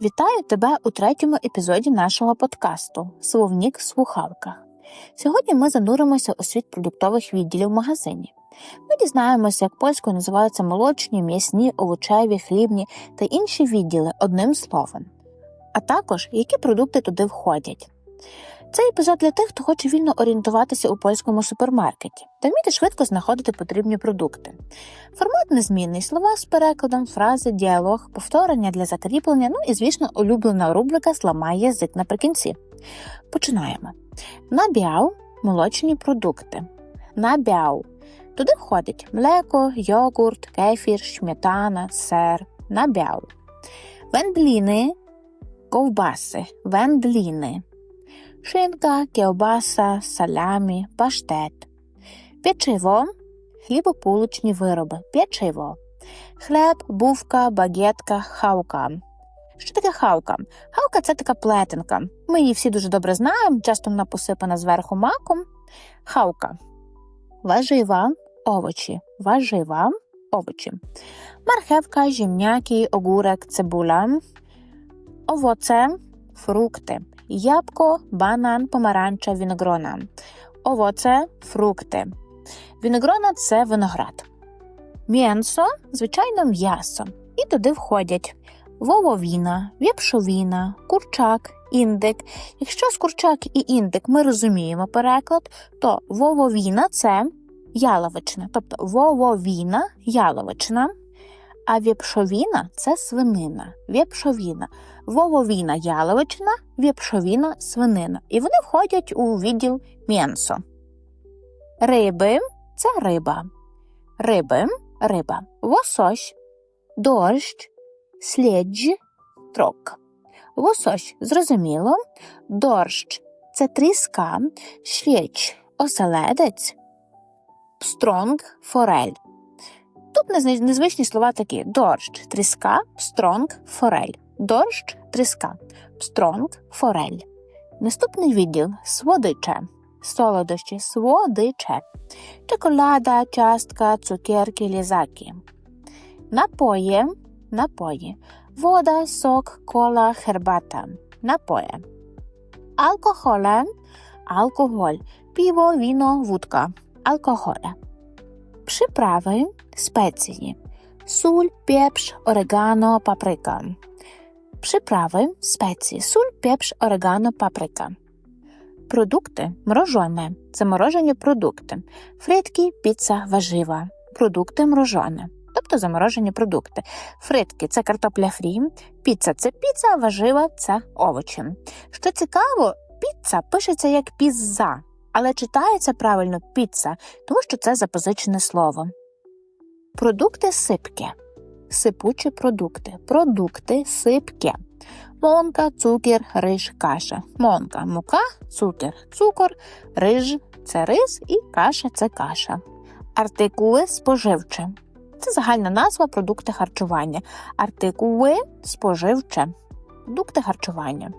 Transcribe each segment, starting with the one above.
Вітаю тебе у третьому епізоді нашого подкасту Словнік в слухавках. Сьогодні ми зануримося у світ продуктових відділів в магазині. Ми дізнаємося, як польською називаються молочні, м'ясні, овочеві, хлібні та інші відділи одним словом, а також які продукти туди входять. Цей епізод для тих, хто хоче вільно орієнтуватися у польському супермаркеті та вміти швидко знаходити потрібні продукти. Формат незмінний слова з перекладом, фрази, діалог, повторення для закріплення, ну і, звісно, улюблена рубрика Зламай язик наприкінці. Починаємо. Набяв молочні продукти. Набяв. Туди входить млеко, йогурт, кефір, шмітана, сир, набяв. Вендліни, ковбаси, вендліни. Шинка, кіобаса, салямі, паштет. Печиво, хлібополучні вироби, печиво. Хлеб, бувка, багетка, хавка. Що таке хавка? Хавка це така плетенка. Ми її всі дуже добре знаємо, часто вона посипана зверху маком. Хавка. Важива, овочі. Важива, овочі. Мархевка, жімняки, огурек, цибуля. Овоце, фрукти. Jabłko, банан, помаранча, віногрона. Овоце, фрукти. Віногрона це виноград. М'ясо, звичайно, м'ясо. І туди входять вововіна, вєпшовіна, курчак, індик. Якщо з курчак і індик ми розуміємо переклад, то вововіна це яловичина, тобто вововіна яловичина. А вєпшовіна це свинина. Вєпшовіна. Вововіна яловичина, вєпшовіна свинина. І вони входять у відділ м'ясо. Риби це риба. Риби риба. Лосось, дощ, слідж, трок. Лосось зрозуміло, дощ це тріска, слідж оселедець, стронг форель. Тут незвичні слова такі: дорщ, тріска, стронг, форель. Дорщ, тріска, стронг, форель. Наступний відділ сводиче. Солодощі, сводиче. Чоколада, частка, цукерки, лізаки. Напої, напої. Вода, сок, кола, хербата. Напої. Алкоголе, алкоголь. Піво, віно, вудка. Алкоголе. Przyprawy, specje. Sól, pieprz, oregano, papryka. Przyprawy, specje. Sól, pieprz, oregano, papryka. Продукти морожене. Заморожені продукти. Фритки, піца, важива. Продукти морожене. Тобто заморожені продукти. Фритки це картопля фрі, піца це піца, важива це овочі. Що цікаво, піца пишеться як пізза, але читається правильно піца, тому що це запозичене слово. Продукти сипки. Сипучі продукти. Продукти сипки. Монка, цукер, риж, каша. Монка мука, цукер, цукор, риж це рис і каша це каша. Артикули споживче. Це загальна назва продукти харчування. Артикули споживче. Продукти харчування.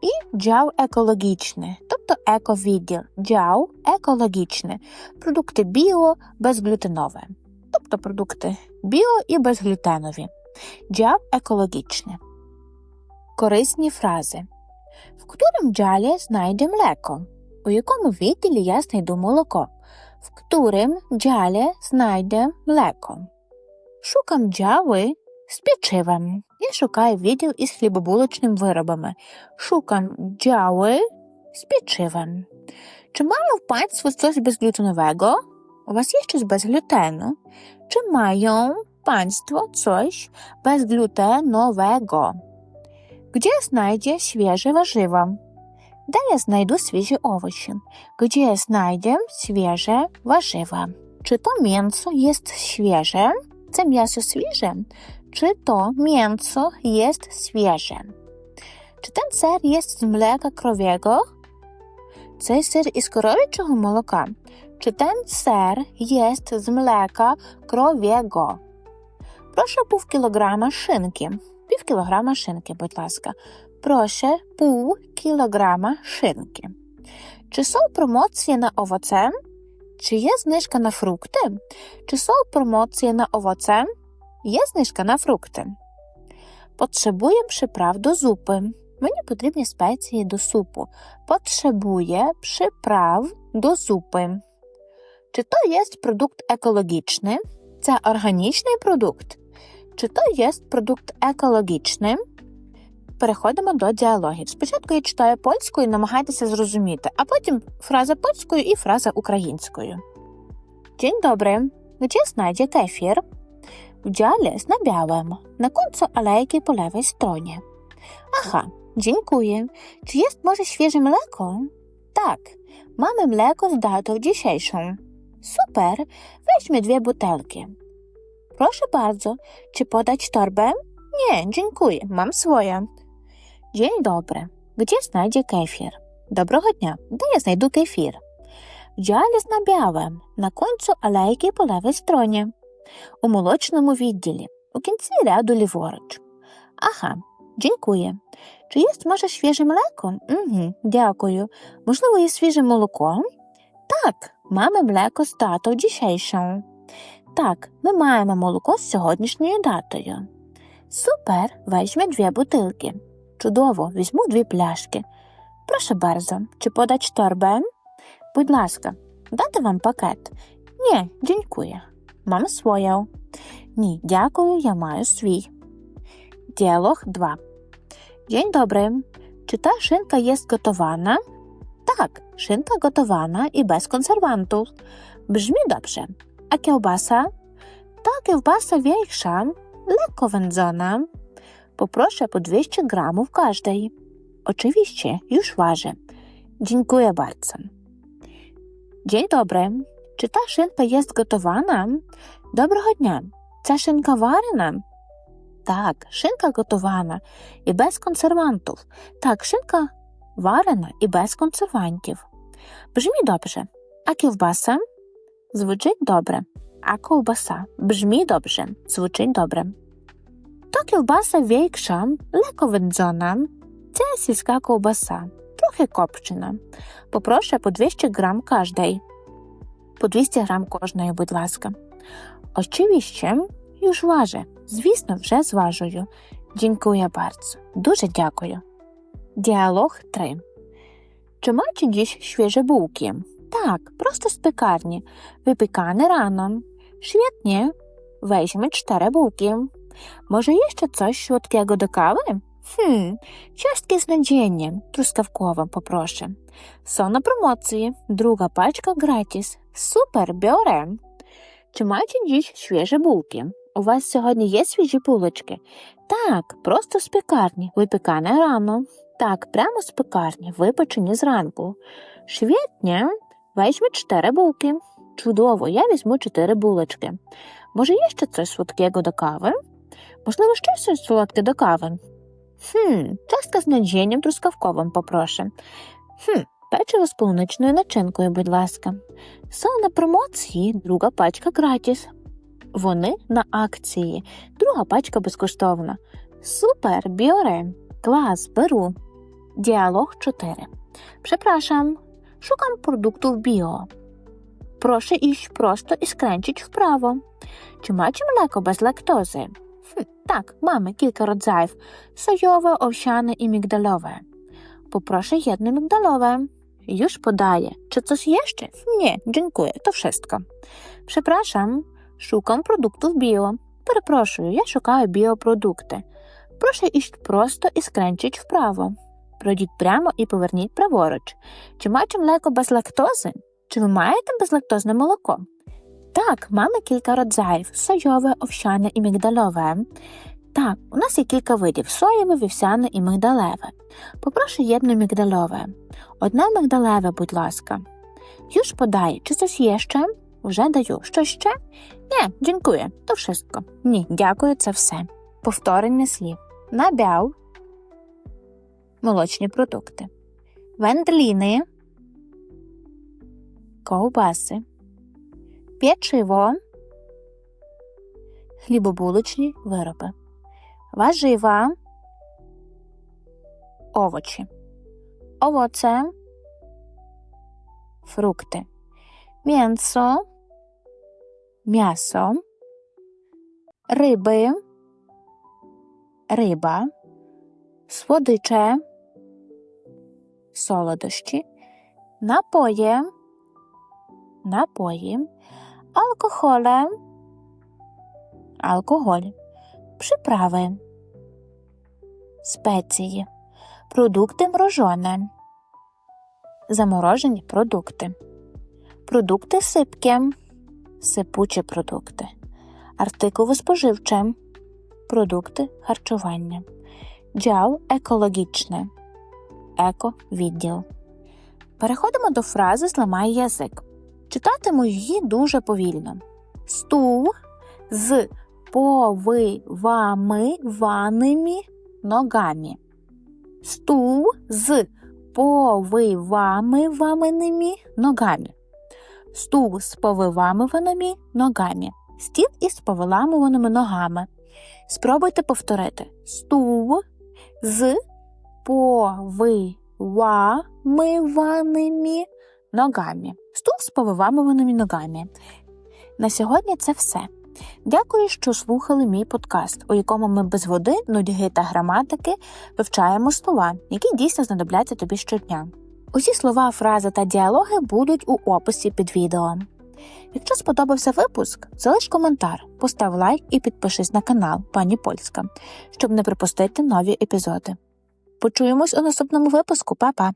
І джав екологічне, тобто ековідділ. Джав екологічне. Продукти біо, безглютенове. Тобто продукти біо і безглютенові. Джав екологічне. Корисні фрази. В którym dziale znajdę mleko? У якому відділі я знайду молоко? В którym dziale znajdę mleko? Шукам джави з печивом. Я шукаю відділ із хлібобулочними виробами. Шукам джави з печивом. Чи mają Państwo coś bezglutenowego? У вас є щось без глютену? Чи mają Państwo coś bezglutenowego? Gdzie znajdzie świeże warzywa? Де я знайду свіжі овочі? Gdzie znajdę świeże warzywa? Czy to mięso jest świeże? Це м'ясо свіже? Чи то mięso jest świeże? Czy ten ser jest z mleka krowiego? Цей сир із коров'ячого молока. Чи ten ser jest з mleka krowiego? Proszę pół kilograma szynki. Пів кілограма шинки, будь ласка. Прошу pół кілограма шинки. Чи są промоції на овоце? Чи є знижка на фрукти? Чи są промоції на овоце? Є знижка на фрукти. Potrzebuję przypraw do zupy. Мені потрібні спеції до супу. Potrzebuję przypraw до зупи. Чи то є продукт екологічний? Це органічний продукт? Чи то є продукт екологічний? Переходимо до діалогів. Спочатку я читаю польською, намагайтеся зрозуміти, а потім фраза польською і фраза українською. Dzień dobry. Gdzie znajdzie kefir? W dziale znabiałem, na końcu alejki po lewej stronie. Aha, dziękuję. Czy jest może świeże mleko? Tak, mamy mleko z datą dzisiejszą. Super, weźmy dwie butelki. Proszę bardzo, czy podać torbę? Nie, dziękuję, mam swoje. Dzień dobry, gdzie znajdzie kefir? Dobrego dnia, gdzie ja znajdu kefir? W dziale z nabiałem, na końcu alejki po lewej stronie. У молочному відділі, у кінці ряду ліворуч. Ага, дякую. Чи є може свіже млеко? Угу, дякую. Можливо, є свіже молоко? Так, mamy mleko з датою dzisiejszą. Так, ми маємо молоко з сьогоднішньою датою. Супер, weźmy дві бутилки. Чудово, візьму дві пляшки. Прошу bardzo, чи подать торбę? Будь ласка, дати вам пакет? Ні, дякую. Мам своє. Ні, дякую, я маю свій. Діалог 2. Dzień dobry. Czy ta szynka jest gotowana? Tak, szynka gotowana i bez konserwantów. Brzmi dobrze. A kiełbasa? Ta kiełbasa większa, lekko wędzona. Poproszę po 200 gramów każdej. Oczywiście, już ważę. Dziękuję bardzo. Dzień dobry. Czy ta szynka jest gotowana? Доброго дня. Ця шинка варена? Так, шинка готована і без консервантів. Так, шинка варена і без консервантів. Бжмі добре. А ковбаса? Звучить добре. А ковбаса? Бжмі добре. Звучить добре. То ковбаса вейкша, леко вензона. Це сільська ковбаса, трохи копчена. Попрошу по 200 грам кожний. По 200 грам кожної, будь ласка. Oczywiście, już ważę. Звісно, вже зважую. Дякую bardzo. Дуже дякую. Діалог 3. Чи macie dziś świeże bułki? Tak, prosto z piekarni. Wypykane rano. Świetnie. Weźmy cztery bułki. Może jeszcze coś słodkiego do kawy? Hmm, ciastki z nadzieniem, truskawkowym poproszę. Są na promocji. Druga paczka gratis. Super, biorę. Чи маєте dziś świeże bułki? У вас сьогодні є свіжі булочки? Так, просто з пекарні, випікане рано. Так, прямо з пекарні, випечені зранку. Швітня, візьми чотири булки. Чудово, я візьму чотири булочки. Може, є ще щось солодкого до кави? Можливо, ще щось солодке до кави? Хм, частка з надженням трускавковим попрошу. Хм, печиво з полуничною начинкою, будь ласка. Са на промоції, друга пачка гратіс. Вони на акції, друга пачка безкоштовна. Супер, biorę. Клас, беру. Діалог 4. Przepraszam, szukam produktów bio. Proszę iść prosto i skręcić w prawo. Czy macie mleko bez laktozy? Hm, rodzajów. Sojowe, owsiane i migdalowe. Poproszę jedno migdalowe. Już podaję. Czy coś jeszcze? Nie, dziękuję, to wszystko. Przepraszam, szukam produktów bio. Перепрошую, я шукаю біопродукти. Прошу іść просто і скренчіть вправо. Пройдіть прямо і поверніть праворуч. Чи маєте млеко без лактози? Чи ви маєте безлактозне молоко? Так, mamy кілька родзаїв соєве, овсяне і мігдальове. Так, у нас є кілька видів соєве, вівсяне і мигдалеве. Попрошу єдне мігдальове. Одне мигдалеве, будь ласка. Już podaję. Чи coś jeszcze? Вже даю. Що ще? Ні, дякую. То wszystko. Ні, дякую, це все. Повторення слів. Набяв. Молочні продукти. Вендліни. Ковбаси. Печиво. Хлібобулочні вироби. Warzywa. Овочі. Owoce. Frukty. Mięso. Mięso. Ryby. риба, сводиче, солодощі, напої, напої, алкоголе, алкоголь, приправи, спеції, продукти морожене, заморожені продукти, продукти сипкі, сипучі продукти, артикули споживче, продукти харчування, джав екологічне, еко-відділ. Переходимо до фрази Зламай язик. Читатиму її дуже повільно. Стул з повивамиваними ногами. Стул з повивамиваними ногами. Стул з повивамиваними ногами. Стіл із повиламуваними ногами. Спробуйте повторити. Стул з повивамиваними ногами. Стул з повивамуваними ногами. На сьогодні це все. Дякую, що слухали мій подкаст, у якому ми без води, нудьги та граматики вивчаємо слова, які дійсно знадобляться тобі щодня. Усі слова, фрази та діалоги будуть у описі під відео. Якщо сподобався випуск, залиш коментар, постав лайк і підпишись на канал Пані Польська, щоб не пропустити нові епізоди. Почуємось у наступному випуску, Па-па!